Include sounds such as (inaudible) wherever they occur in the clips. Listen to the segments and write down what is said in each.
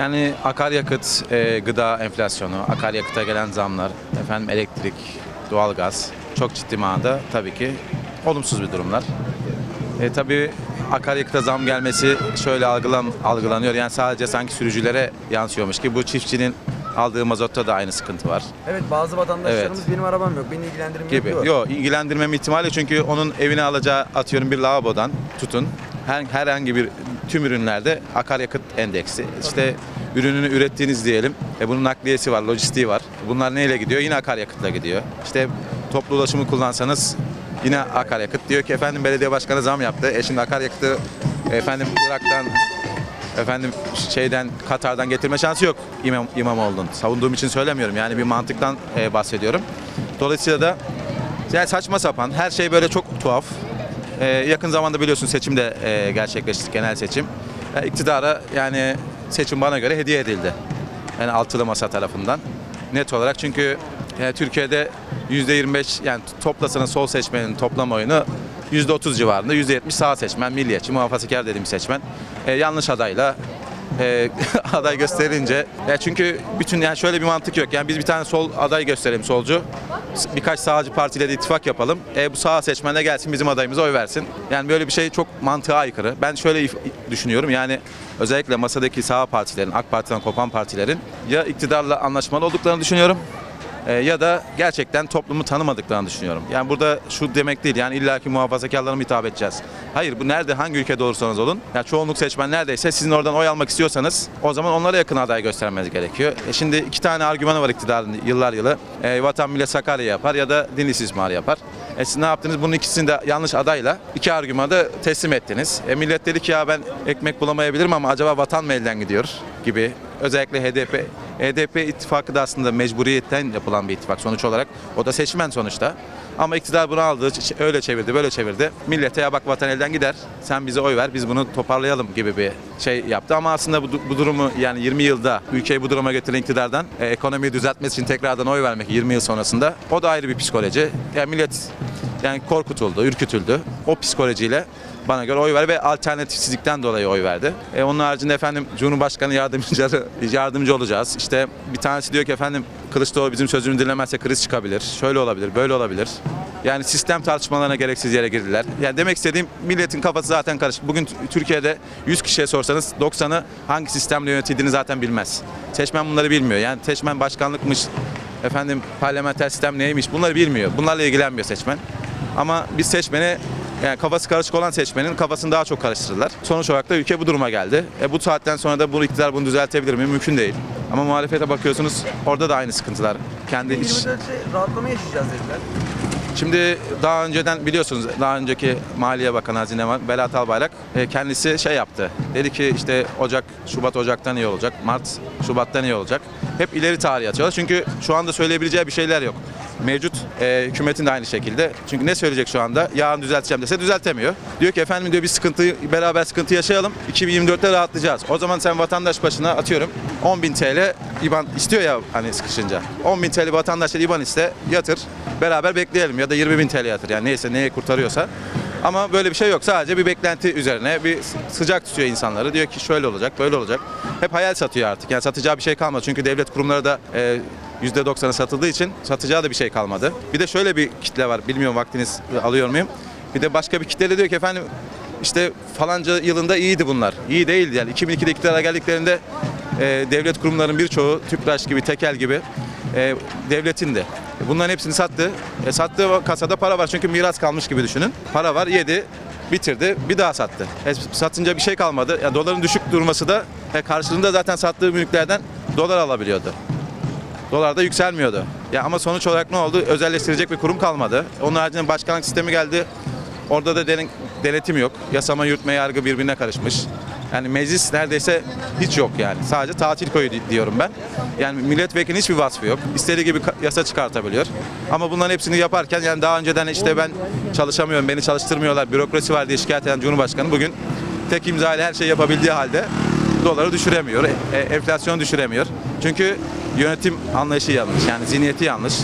Yani akaryakıt, e, gıda enflasyonu, akaryakıta gelen zamlar, efendim elektrik, doğalgaz çok ciddi manada tabii ki olumsuz bir durumlar. E, tabii akaryakıta zam gelmesi şöyle algılan, algılanıyor. Yani sadece sanki sürücülere yansıyormuş ki bu çiftçinin aldığı mazotta da aynı sıkıntı var Evet bazı vatandaşlarımız Evet. benim arabam yok, beni ilgilendirmiyor gibi. diyor. Yok ilgilendirmem ihtimali çünkü onun evine alacağı atıyorum bir lavabodan tutun her, herhangi bir tüm ürünlerde akaryakıt endeksi işte ürününü ürettiğiniz diyelim e bunun nakliyesi var lojistiği var bunlar neyle gidiyor yine akaryakıtla gidiyor işte toplu ulaşımı kullansanız yine akaryakıt diyor ki efendim belediye başkanı zam yaptı e şimdi akaryakıtı efendim Irak'tan efendim şeyden Katar'dan getirme şansı yok İmam, İmamoğlu'nun. Savunduğum için söylemiyorum. Yani bir mantıktan e, bahsediyorum. Dolayısıyla da yani saçma sapan her şey böyle çok tuhaf. E, yakın zamanda biliyorsun seçim de e, gerçekleşti genel seçim. E, iktidara yani seçim bana göre hediye edildi. Yani altılı masa tarafından. Net olarak çünkü e, Türkiye'de %25 yani toplasanız sol seçmenin toplam oyunu %30 civarında, %70 sağ seçmen, milliyetçi, muhafazakar dediğim seçmen. E, yanlış adayla e, (laughs) aday gösterince ya çünkü bütün yani şöyle bir mantık yok. Yani biz bir tane sol aday gösterelim solcu. Birkaç sağcı partiyle de ittifak yapalım. E, bu sağ seçmen de gelsin bizim adayımıza oy versin. Yani böyle bir şey çok mantığa aykırı. Ben şöyle düşünüyorum. Yani özellikle masadaki sağ partilerin, AK Parti'den kopan partilerin ya iktidarla anlaşmalı olduklarını düşünüyorum. E, ya da gerçekten toplumu tanımadıklarını düşünüyorum. Yani burada şu demek değil yani illaki muhafazakarlara mı hitap edeceğiz? Hayır bu nerede hangi ülkede olursanız olun. Ya çoğunluk seçmen neredeyse sizin oradan oy almak istiyorsanız o zaman onlara yakın aday göstermeniz gerekiyor. E şimdi iki tane argümanı var iktidarın yıllar yılı. E, vatan millet Sakarya yapar ya da din istismarı yapar. E siz ne yaptınız? Bunun ikisini de yanlış adayla iki argümanı da teslim ettiniz. E millet dedi ki ya ben ekmek bulamayabilirim ama acaba vatan mı elden gidiyor gibi. Özellikle HDP HDP ittifakı da aslında mecburiyetten yapılan bir ittifak sonuç olarak. O da seçmen sonuçta. Ama iktidar bunu aldı, öyle çevirdi, böyle çevirdi. Millete ya bak vatan elden gider, sen bize oy ver, biz bunu toparlayalım gibi bir şey yaptı. Ama aslında bu, bu durumu yani 20 yılda ülkeyi bu duruma getiren iktidardan e, ekonomiyi düzeltmesi için tekrardan oy vermek 20 yıl sonrasında o da ayrı bir psikoloji. Yani millet yani korkutuldu, ürkütüldü. O psikolojiyle bana göre oy verdi ve alternatifsizlikten dolayı oy verdi. E, onun haricinde efendim Cumhurbaşkanı yardımcıları (laughs) yardımcı olacağız. İşte bir tanesi diyor ki efendim Kılıçdaroğlu bizim sözünü dinlemezse kriz çıkabilir. Şöyle olabilir, böyle olabilir. Yani sistem tartışmalarına gereksiz yere girdiler. Yani demek istediğim milletin kafası zaten karışık. Bugün Türkiye'de 100 kişiye sorsanız 90'ı hangi sistemle yönetildiğini zaten bilmez. Seçmen bunları bilmiyor. Yani seçmen başkanlıkmış, efendim parlamenter sistem neymiş bunları bilmiyor. Bunlarla ilgilenmiyor seçmen. Ama biz seçmeni yani kafası karışık olan seçmenin kafasını daha çok karıştırdılar. Sonuç olarak da ülke bu duruma geldi. E bu saatten sonra da bu iktidar bunu düzeltebilir mi? Mümkün değil. Ama muhalefete bakıyorsunuz orada da aynı sıkıntılar. Kendi iç... 2024'te rahatlama yaşayacağız dediler. Şimdi daha önceden biliyorsunuz daha önceki Maliye Bakanı Hazine Berat Albayrak e, kendisi şey yaptı. Dedi ki işte Ocak, Şubat, Ocak'tan iyi olacak. Mart, Şubat'tan iyi olacak. Hep ileri tarihe atıyorlar. Çünkü şu anda söyleyebileceği bir şeyler yok. Mevcut e, hükümetin de aynı şekilde. Çünkü ne söyleyecek şu anda? Yarın düzelteceğim dese düzeltemiyor. Diyor ki efendim diyor bir sıkıntı beraber sıkıntı yaşayalım. 2024'te rahatlayacağız. O zaman sen vatandaş başına atıyorum 10.000 TL IBAN istiyor ya hani sıkışınca. 10.000 TL vatandaşlar IBAN iste yatır. Beraber bekleyelim ya da 20.000 TL yatır. Yani neyse neye kurtarıyorsa. Ama böyle bir şey yok. Sadece bir beklenti üzerine bir sıcak tutuyor insanları. Diyor ki şöyle olacak, böyle olacak. Hep hayal satıyor artık. Yani satacağı bir şey kalmadı. Çünkü devlet kurumları da e, %90'ı satıldığı için satacağı da bir şey kalmadı. Bir de şöyle bir kitle var. Bilmiyorum vaktiniz alıyor muyum? Bir de başka bir kitle de diyor ki efendim işte falanca yılında iyiydi bunlar. İyi değildi yani. 2002'de iktidara geldiklerinde e, devlet kurumlarının birçoğu Tüpraş gibi, Tekel gibi e, devletin de. Bunların hepsini sattı. E, sattığı kasada para var çünkü miras kalmış gibi düşünün. Para var, yedi, bitirdi, bir daha sattı. E, satınca bir şey kalmadı. Yani doların düşük durması da e, karşılığında zaten sattığı mülklerden dolar alabiliyordu. Dolar da yükselmiyordu. Ya ama sonuç olarak ne oldu? Özelleştirecek bir kurum kalmadı. Onun haricinde başkanlık sistemi geldi. Orada da denin- denetim yok. Yasama, yürütme, yargı birbirine karışmış. Yani meclis neredeyse hiç yok yani. Sadece tatil koyu di- diyorum ben. Yani milletvekilinin hiçbir vasfı yok. İstediği gibi yasa çıkartabiliyor. Ama bunların hepsini yaparken yani daha önceden işte ben çalışamıyorum, beni çalıştırmıyorlar, bürokrasi var diye şikayet eden Cumhurbaşkanı bugün tek imza ile her şeyi yapabildiği halde doları düşüremiyor, e, e, enflasyonu düşüremiyor. Çünkü yönetim anlayışı yanlış, yani zihniyeti yanlış.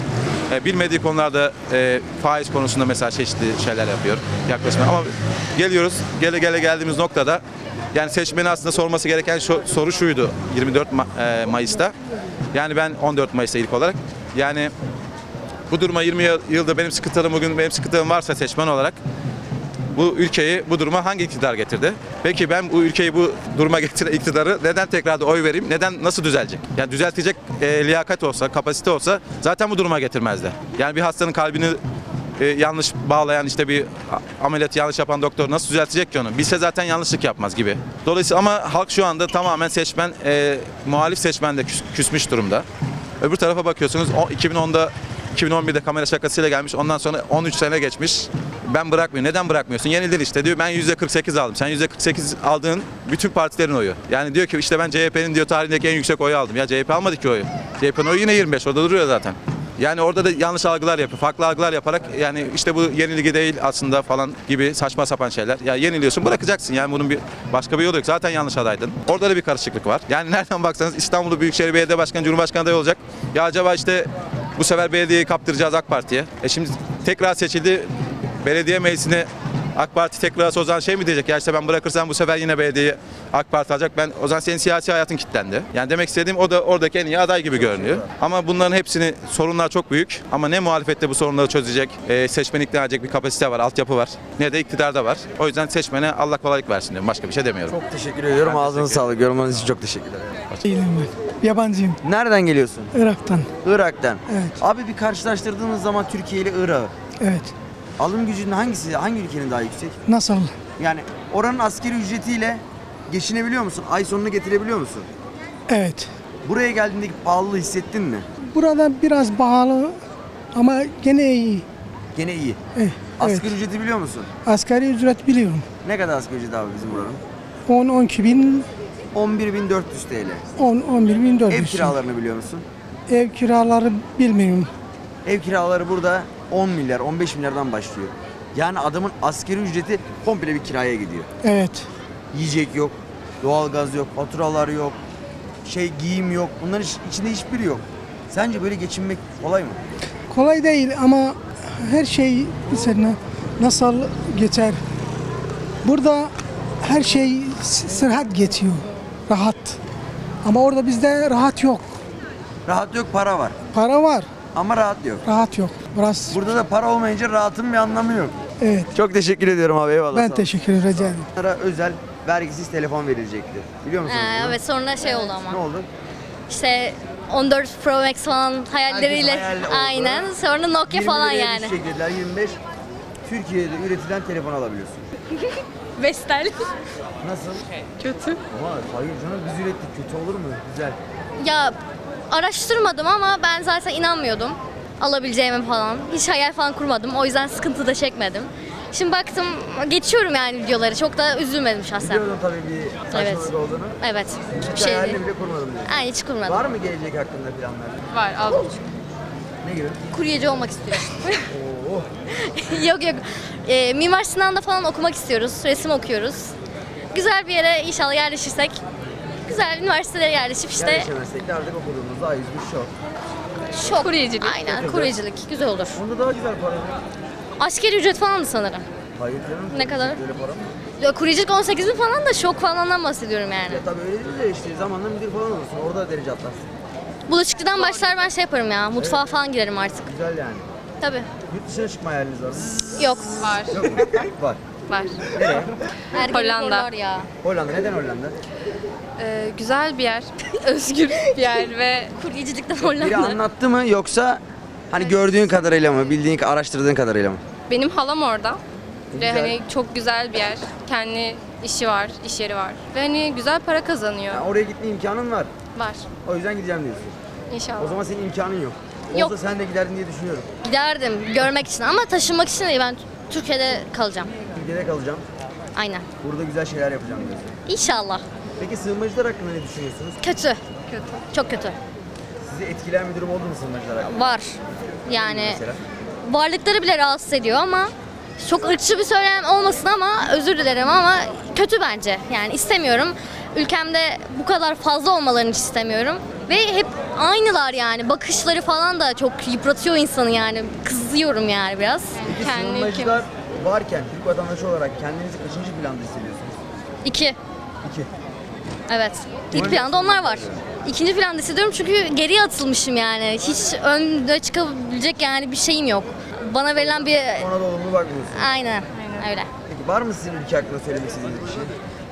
E, bilmediği konularda e, faiz konusunda mesela çeşitli şeyler yapıyor, yaklaşımlar. Ama geliyoruz, gele gele geldiğimiz noktada Yani seçmeni aslında sorması gereken şu, soru şuydu 24 Ma- e, Mayıs'ta. Yani ben 14 Mayıs'ta ilk olarak. Yani bu duruma 20 yıl- yılda benim sıkıntılarım bugün benim sıkıntım varsa seçmen olarak bu ülkeyi bu duruma hangi iktidar getirdi? Peki ben bu ülkeyi bu duruma getiren iktidarı neden tekrar da oy vereyim? Neden nasıl düzelecek? Yani düzeltecek e, liyakat olsa, kapasite olsa zaten bu duruma getirmezdi. Yani bir hastanın kalbini e, yanlış bağlayan işte bir a- ameliyatı yanlış yapan doktor nasıl düzeltecek ki onu? Bilse zaten yanlışlık yapmaz gibi. Dolayısıyla ama halk şu anda tamamen seçmen, e, muhalif seçmen de küs- küsmüş durumda. Öbür tarafa bakıyorsunuz o 2010'da 2011'de kamera şakasıyla gelmiş. Ondan sonra 13 sene geçmiş. Ben bırakmıyorum. Neden bırakmıyorsun? Yenildin işte diyor. Ben %48 aldım. Sen %48 aldığın bütün partilerin oyu. Yani diyor ki işte ben CHP'nin diyor tarihindeki en yüksek oyu aldım. Ya CHP almadı ki oyu. CHP'nin oyu yine 25. Orada duruyor zaten. Yani orada da yanlış algılar yapıyor. Farklı algılar yaparak yani işte bu yenilgi değil aslında falan gibi saçma sapan şeyler. Ya yeniliyorsun bırakacaksın. Yani bunun bir başka bir yolu yok. Zaten yanlış adaydın. Orada da bir karışıklık var. Yani (laughs) nereden baksanız İstanbul'u Büyükşehir Belediye Başkanı, Cumhurbaşkanı adayı olacak. Ya acaba işte bu sefer belediyeyi kaptıracağız AK Parti'ye. E şimdi tekrar seçildi. Belediye meclisine AK Parti tekrar o zaman şey mi diyecek? Ya işte ben bırakırsam bu sefer yine belediyeyi AK Parti alacak. Ben o zaman senin siyasi hayatın kilitlendi. Yani demek istediğim o da oradaki en iyi aday gibi görünüyor. Ama bunların hepsini sorunlar çok büyük. Ama ne muhalefette bu sorunları çözecek, e, seçmeni ikna edecek bir kapasite var, altyapı var. Ne de iktidarda var. O yüzden seçmene Allah kolaylık versin diyorum. Başka bir şey demiyorum. Çok teşekkür ediyorum. Ben Ağzınıza teşekkür sağlık. Yorumlarınız için çok teşekkürler. Değilim ben. Yabancıyım. Nereden geliyorsun? Irak'tan. Irak'tan. Evet. Abi bir karşılaştırdığınız zaman Türkiye ile Irak'ı Evet. Alım gücünün hangisi, hangi ülkenin daha yüksek? Nasıl? Yani oranın askeri ücretiyle geçinebiliyor musun? Ay sonunu getirebiliyor musun? Evet. Buraya geldiğindeki pahalılığı hissettin mi? Burada biraz pahalı ama gene iyi. Gene iyi. Eh, evet. Asgari ücreti biliyor musun? Asgari ücret biliyorum. Ne kadar asgari ücret abi bizim buranın? 10 12 bin 11.400 TL. 10 11 bin 400. Ev kiralarını biliyor musun? Ev kiraları bilmiyorum. Ev kiraları burada 10 milyar, 15 milyardan başlıyor. Yani adamın asgari ücreti komple bir kiraya gidiyor. Evet. Yiyecek yok, doğalgaz yok, faturalar yok, şey giyim yok. Bunların iç- içinde hiçbiri yok. Sence böyle geçinmek kolay mı? Kolay değil ama her şey mesela nasıl geçer? Burada her şey s- sıhhat geçiyor. Rahat. Ama orada bizde rahat yok. Rahat yok, para var. Para var, Ama rahat yok. rahat yok. Biraz Burada da para olmayınca rahatın bir anlamı yok. evet. Çok teşekkür ediyorum abi eyvallah. Ben sağ ol. teşekkür ederim. Bunlara özel vergisiz telefon verilecekti. Biliyor musunuz? Ee, bunu? evet sonra şey oldu ama. Ne oldu? İşte 14 Pro Max falan hayalleriyle. Herkes hayal oldu. Aynen. Sonra Nokia falan 20 liraya yani. düşecek dediler, 25. Türkiye'de üretilen telefon alabiliyorsun. (laughs) Vestel. Nasıl? Kötü. Ama hayır canım biz ürettik. Kötü olur mu? Güzel. Ya araştırmadım ama ben zaten inanmıyordum alabileceğime falan. Hiç hayal falan kurmadım. O yüzden sıkıntı da çekmedim. Şimdi baktım geçiyorum yani videoları. Çok da üzülmedim şahsen. Biliyordum tabii bir saçmalık Evet. olduğunu. Evet. Hiç Bir şey hayalini değil. bile kurmadım diyorsun. Aynen hiç kurmadım. Var mı gelecek hakkında planlar? Var az buçuk. Ne gibi? Kuryeci olmak istiyorum. Oo. (laughs) yok yok. Ee, Mimar Sinan'da falan okumak istiyoruz. Resim okuyoruz. Güzel bir yere inşallah yerleşirsek. Güzel üniversitelere yerleşip işte Yerleşemezsek de artık okuduğumuzda A101 şok. şok. Kuryecilik. Aynen kuryecilik. Güzel olur. Onda daha güzel para. Askeri ücret falandı sanırım. Hayır canım. Ne kadar? Böyle para mı? Ya kuryecilik 18 bin falan da şok falandan bahsediyorum yani. Ya tabii öyle değil de işte zamanla müdür falan olursun. Orada derece atlarsın. Bulaşıkçıdan başlar ben şey yaparım ya. Mutfağa falan girerim artık. Güzel yani. Tabii. Yurt dışına çıkma hayaliniz var mı? Yok. Var. Yok mu? var. Var. Nereye? Her gün Hollanda. ya. Hollanda. Neden Hollanda? Ee, güzel bir yer. (laughs) Özgür bir yer ve Kuryecilikten Biri Hollanda. anlattı mı yoksa hani gördüğün kadarıyla mı, bildiğin, araştırdığın kadarıyla mı? benim halam orada. Ve Güzel. hani çok güzel bir yer. Kendi işi var, iş yeri var. Ve hani güzel para kazanıyor. Yani oraya gitme imkanın var. Var. O yüzden gideceğim diyorsun. O İnşallah. zaman senin imkanın yok. Yok. Olsa sen de giderdin diye düşünüyorum. Giderdim görmek için ama taşınmak için değil. Ben Türkiye'de kalacağım. Türkiye'de kalacağım. Aynen. Burada güzel şeyler yapacağım diyorsun. İnşallah. Peki sığınmacılar hakkında ne düşünüyorsunuz? Kötü. Kötü. Çok kötü. Sizi etkileyen bir durum oldu mu sığınmacılar hakkında? Var. Yani Mesela? varlıkları bile rahatsız ediyor ama çok ırkçı bir söylem olmasın ama özür dilerim ama kötü bence. Yani istemiyorum. Ülkemde bu kadar fazla olmalarını hiç istemiyorum. Ve hep aynılar yani. Bakışları falan da çok yıpratıyor insanı yani. Kızıyorum yani biraz. Peki Kendi sığınmacılar varken Türk vatandaşı olarak kendinizi kaçıncı planda hissediyorsunuz? İki. İki. Evet. İlk planda onlar var. İkinci planda hissediyorum çünkü geriye atılmışım yani. Hiç önde çıkabilecek yani bir şeyim yok. Bana verilen bir... Ona da olumlu bakmıyorsun. Aynen. Öyle. Peki var mı sizin ülke hakkında söylemek istediğiniz bir şey?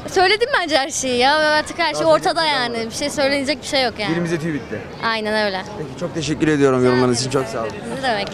Söyledim bence her şeyi ya. Artık her şey Daha ortada söyleyecek bir şey yani. Bir şey söylenecek bir şey yok yani. Dilimize tüy bitti. Aynen öyle. Peki çok teşekkür ediyorum yorumlarınız için çok sağ olun. Ne demek?